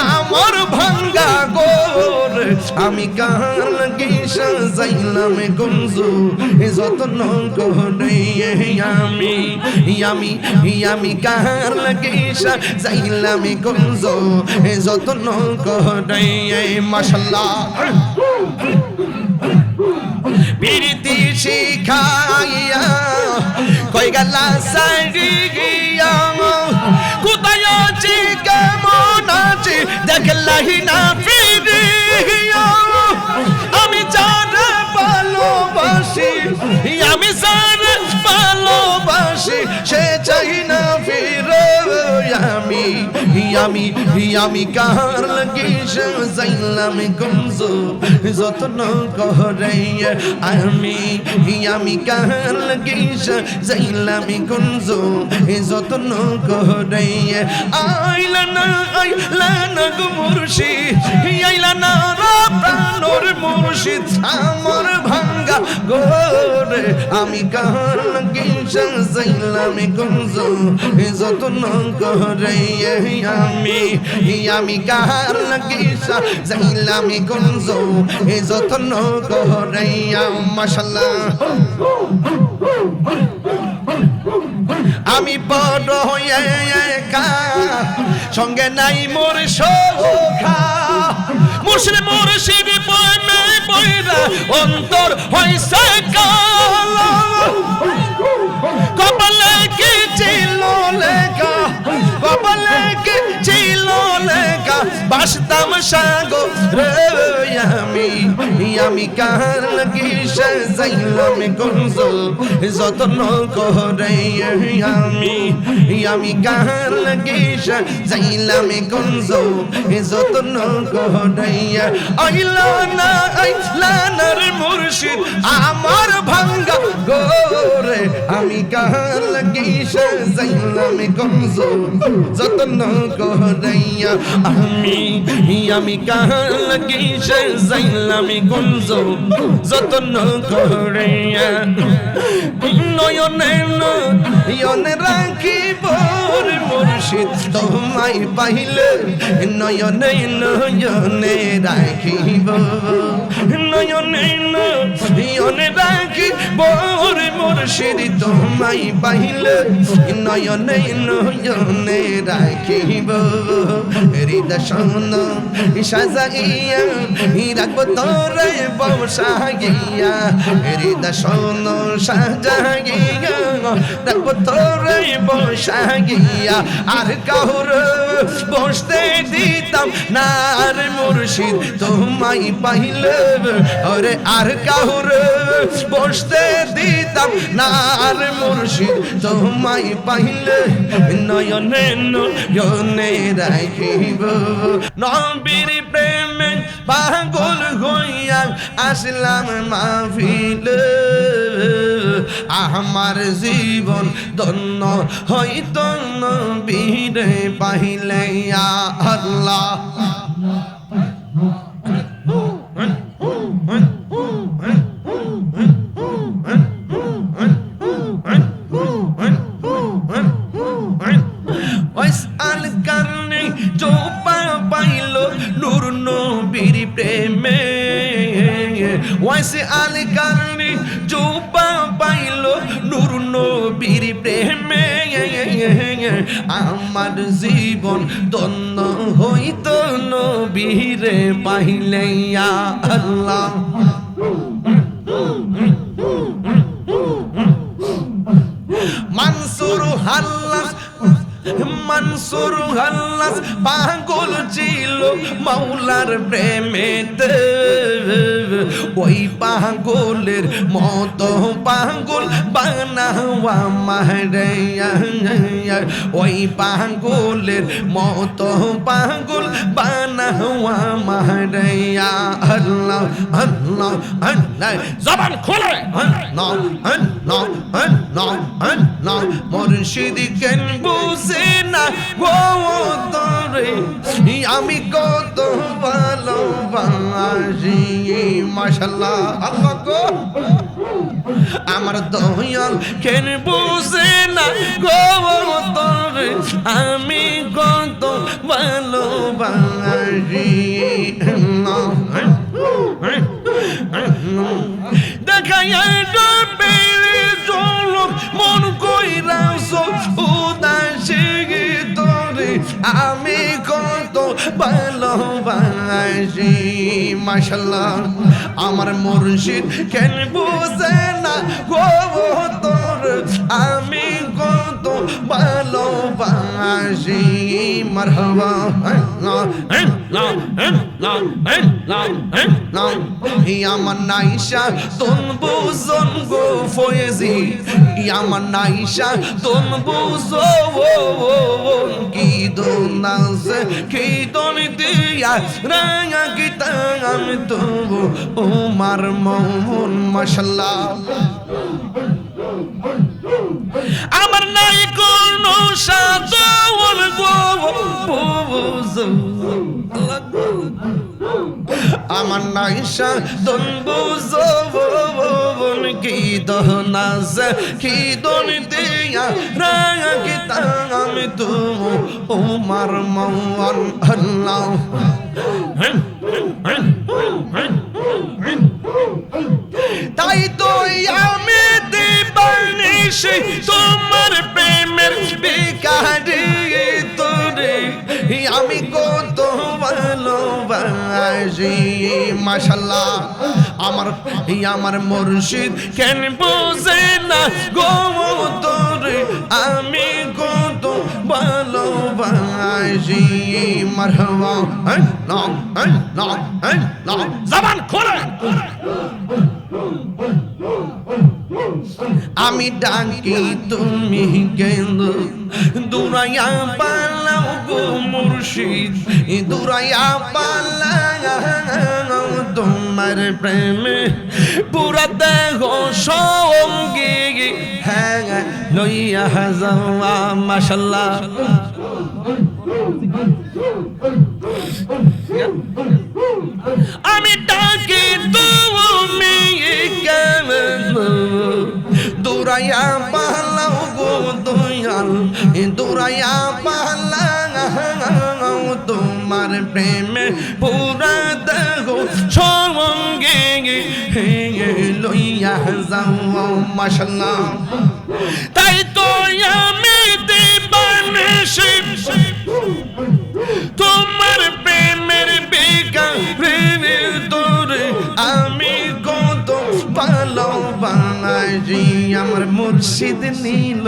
আমার ভাঙ্গা গোর, আমি কার লাগি সাজাইলাম গঞ্জু যত্ন করে আমি আমি আমি কার লাগি সাজাইলাম গঞ্জু যত্ন করে মাশাল্লাহ। বিরতি শিখাইয়া কই গেলা সারিয়া কোথায় আছি কেমন আছি দেখলাহি না ফিরিয়া ভালোবাসি সে চাই না ফিরে আমি আমি আমি কার লাগি যাইলাম গমজো যত্ন করে আমি আমি কার লাগি যাইলাম গমজো যত্ন করে আইলা না আইলা না গো মুর্শিদ, আইলা না প্রাণর মুর্শিদ, আমার ভাঙ্গা গোরে, আমি কার লাগি আমি কার লাগি যাইলাম গমজো যত্ন করে মাশাল্লাহ আমি বড় হয়ে একা, সঙ্গে নাই মোর সখা। মুসরে মোর শিবি পয়মে বইরা অন্তর হইছে কালা কপালে কি ছিল লেখা বাসতাম সাগো রে, আমি আমি কার লাগি সাজাইলাম গঞ্জো যত্ন করে আমি আমি কার লাগি সাজাইলাম গঞ্জো যত্ন করে আইলা না আইলা না রে মুর্শিদ, আমার ভাঙ্গা গোরে, আমি কার লাগি সাজাইলাম গঞ্জো যত্ন করে আমি আমি কার লাগি সাজাইলাম গঞ্জো যত্ন করে নয়নে নয়নে রাখিব মুর্শিদ, তোমায় পাইলে নয়নে নয়নে রাখিব। নয়নে নয়নে রাখিব মুর্শিদ, তোমায় পাইলে নয়নে নয়নে রাখিব। হৃদয় শোন সাজাইয়া রাখব তোরে বসাইয়া হৃদয় শোন সাজাইয়া রাখব তোরে বসাইয়া আর কাহুর বসতে দিতাম না আর মুর্শিদ, তোমায় পাইলে, ওরে আর কাহুর বসতে দিতাম না আর মুর্শিদ, তোমায় পাইলে, নয়নে নয়নে রাখিব। নবীর প্রেমে পাগল হইয়া আসলাম মাহফিলে। আমার জীবন ধন্য হইত নবীরে পাহিলে আল্লাহ। নবীরে পাহিলাইয়া ইয়া আল্লাহ। মানসুর হাল্লাস মানসুর হাল্লাস পাগল ছিল মাওলার প্রেমেতে। ওই পাগলের মত পাগল বানাওয়া মারে ওই পাগলের মত পাগল বানাওয়া মারে আল্লাহ আল্লাহ আল্লাহ। জবান খোলে। না না না না মুর্শিদ কেন বুঝে না? গো তোরে। আমি কত ভালোবাসি মাশাল্লাহ আল্লাহ গো। আমার দয়াল কেন বুঝে না? গো তোরে। আমি কত ভালোবাসি দেখাই আমি কত ভালোবাসি মাসাল্লাহ আমার মুর্শিদ কেন বুঝে না গো তোর? আমি কত ভালোবাসি, মারহাবা আমার নাইশা তোন বুঝন গো ফয়েজি। আমার নাইশা তোন বুঝো কি দোন নাচে কি দোন দিয়া, রাঙা গীতা আমি তো উমার মোহন, মাশাল্লাহ। আমার নাই কোনো সাদন আমার নাই সাদন বুঝন কি দহনাজ কি দন দিয়া রাঙা কি আমি তো মৌন আল্লাহ। তাই তো আমি তোমার প্রেমের আমি কত ভালোবাসি মাশাল্লাহ আমার আমার মুর্শিদ কেন বোঝে না গো তোরে আমি কত ভালোবাসি। মারহাবা না না না জবান খোলে। আমি ডাকি, তুমি কেন? দুরাইয়া পালাও গো মুর্শিদ, দুরাইয়া পালাও তোমার প্রেমে। পুরা দেহ সঙ্গে হ্যাঁ লইয়া মাশাল্লাহ। মাশাল্লাহ তাই তো আমি দিবানিসি তোমার প্রেমের প্রেমের তোরে আমি কত ভালোবাসি আমার মুর্শিদ নীল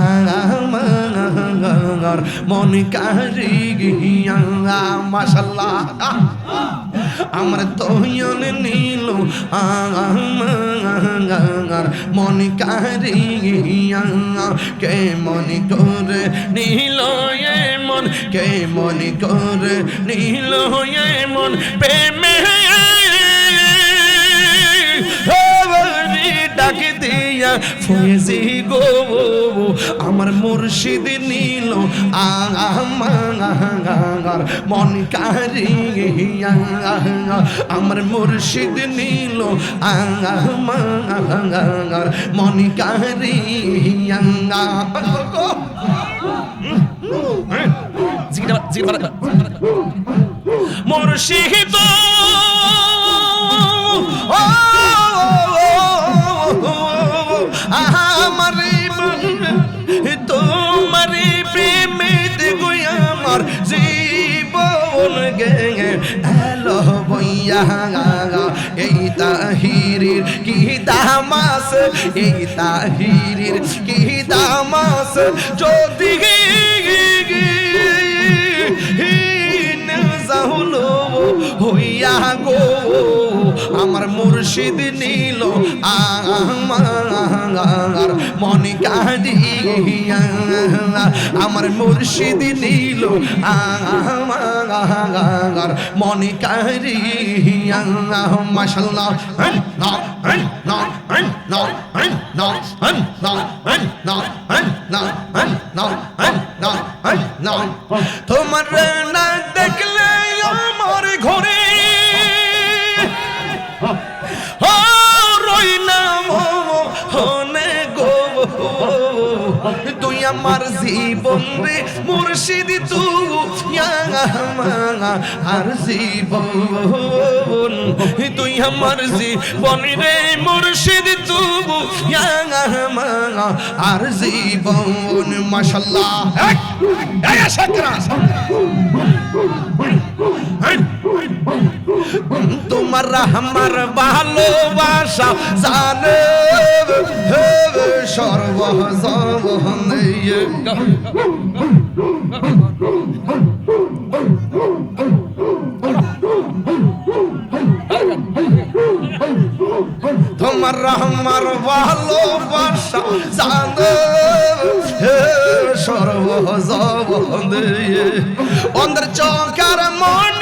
আমার মন কারি গিয়া মাশাল্লাহ আমার তয়ন নীল আমার মন কারি গিয়া কে মন করে নীল মন? কে মন করে নীল মন? প্রেমে ডাকে দিয়া, ফয়েজি গো মুর্শিদ নীল আমার মন কারি আমার মুর্শিদ নীল আমার মন কারি মুর্শিদ দামাস এই তাহিরির কি দামাস? যদি হলো হইয়া গো আমার মুর্শিদ নীল আমার মনে কাঁদিয়া আমার মুর্শিদ নীল আমার মনে না না তোমার না দেখলে আমার ঘরে না হনে গো তুই আমার জীবন রে মুর্শিদ তুই আর জীবন তুই আমার জীবন রে মুর্শিদ তুই আর জীবন মাশাল্লাহ এই সাকরা তোমার আমার ভালোবাসা জানে তোমার আমার ভালোবাসা জানে সর্বজন অন্দর চকার মনি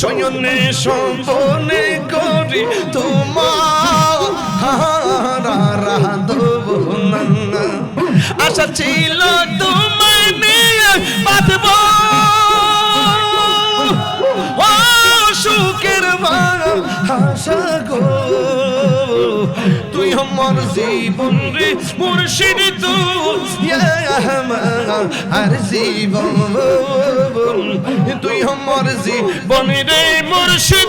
সজনে সম্পনে করি তোমার আশা ছিল নিয়ে বাঁধব সুখের আশা গো আমার জীবন রে মুর্শিদ তুই আর জীবন তুই আমার জীবন রে মুর্শিদ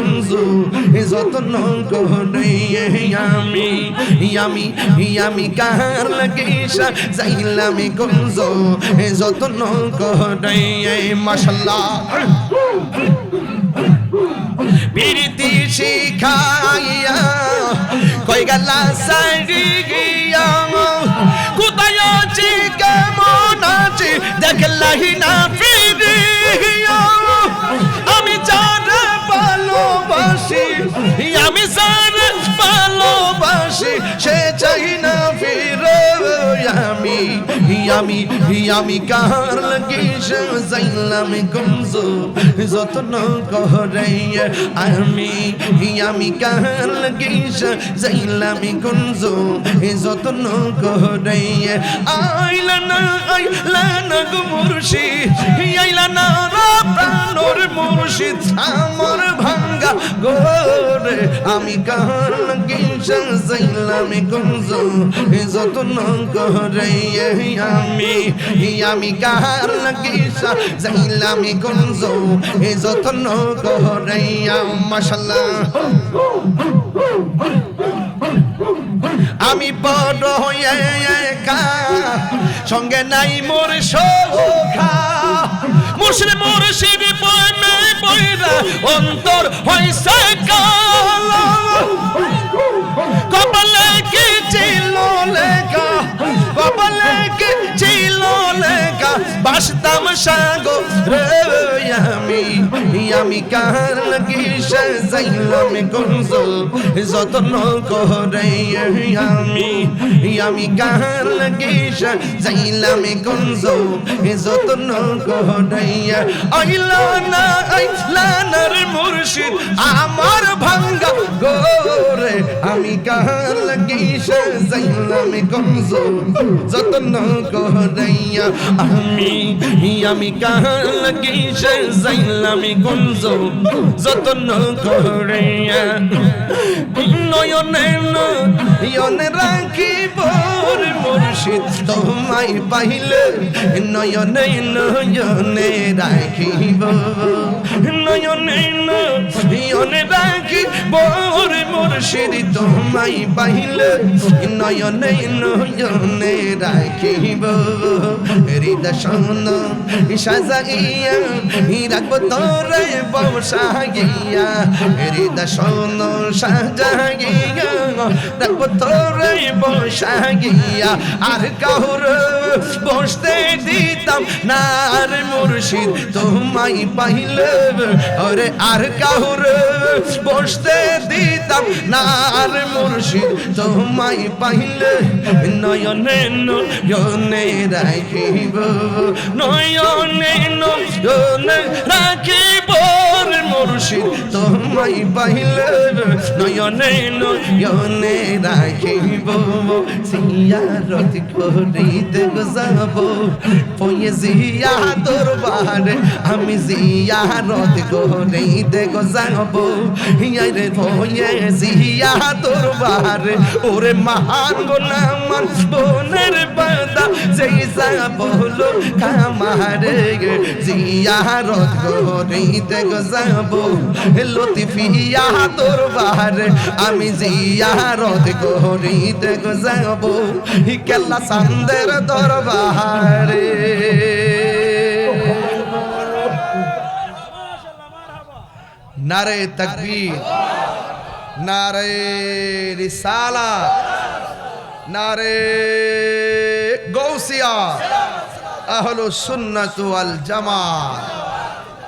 কুঞ্জ যত্ন করে আমি আমি আমি কার লাগিসা যাইলাম কুঞ্জ যত্ন করে মাশাল্লাহ। প্রীতি শিখাইয়া কই গেলা সারি গিয়া, কোথায় আছি, কেমন আছি, দেখলাহি না আমি আমি কার লাগিস যাইলাম গঞ্জ যত্ন করে আমি আমি কার লাগিস যাইলাম গঞ্জ যত্ন করে আইলা না আইলা না গো মুর্শিদ, আইলা না প্রাণর মুর্শিদ, আমার ভাঙ্গা গোরে আমি কার যত্ন করে আমি আমি কার এ যত্ন করাইয়া মাশাল্লাহ আমি বড় একা, সঙ্গে নাই মোর সখা মুসরে মোর শিবি পয়মে বইরা অন্তর হইছে কালা। কপালে কি ছিল লেখা? কপালে কি ছিল লেখা? বাসতাম সাগো রে আমি। আমি কার লাগি সাজাইলাম গঞ্জ যতন করে আমি। আমি কার লাগি সাজাইলাম গঞ্জ যতন করে আইলা না আইলা না রে মুর্শিদ, আমার ভাঙ্গা গোরে। আমি কার লাগি সাজাইলাম গঞ্জ যতন করে আমি। আমি কার লাগি সাজাইলাম গঞ্জ যতন করে নয়নে নয়নে রাখিব মুর্শিদ, তোমায় পাইলে নয়নে নয়নে রাখিব। নয়নে নয়নে রাখিব মুর্শিদ, তোমায় পাইলে নয়নে নয়নে রাখিব। আর কাহুর বসতে দিতাম না আর মুর্শিদ, তোমায় পাইলে, ওরে আর কাহুর বসতে দিতাম না আর মুর্শিদ, তোমায় পাইলে, নয়নে নয়নে রাখিব। নয়নে নয়নে রাখিব মুর্শিদ তোমায় পাইলে নয়নে নয়নে রাখিব সিয়ারত করিতে যাব পয়ে জিয়া দরবার আমি জিয়ারত করিতে যাব ইয়ারে পয়ে জিয়া দরবার ওরে মহান গোলামান বোনের বাদা যেই যাব হলো কামারে জিয়ারত করিতে যাব লতিফিয়া দরবার আমি জিয়ারত করিতে যাব কেল্লা সান্দের দরবারে। নারে তকবীর, নারে রিসালা, নারে গৌসিয়া আহলু সুন্নাত ওয়াল জামাত।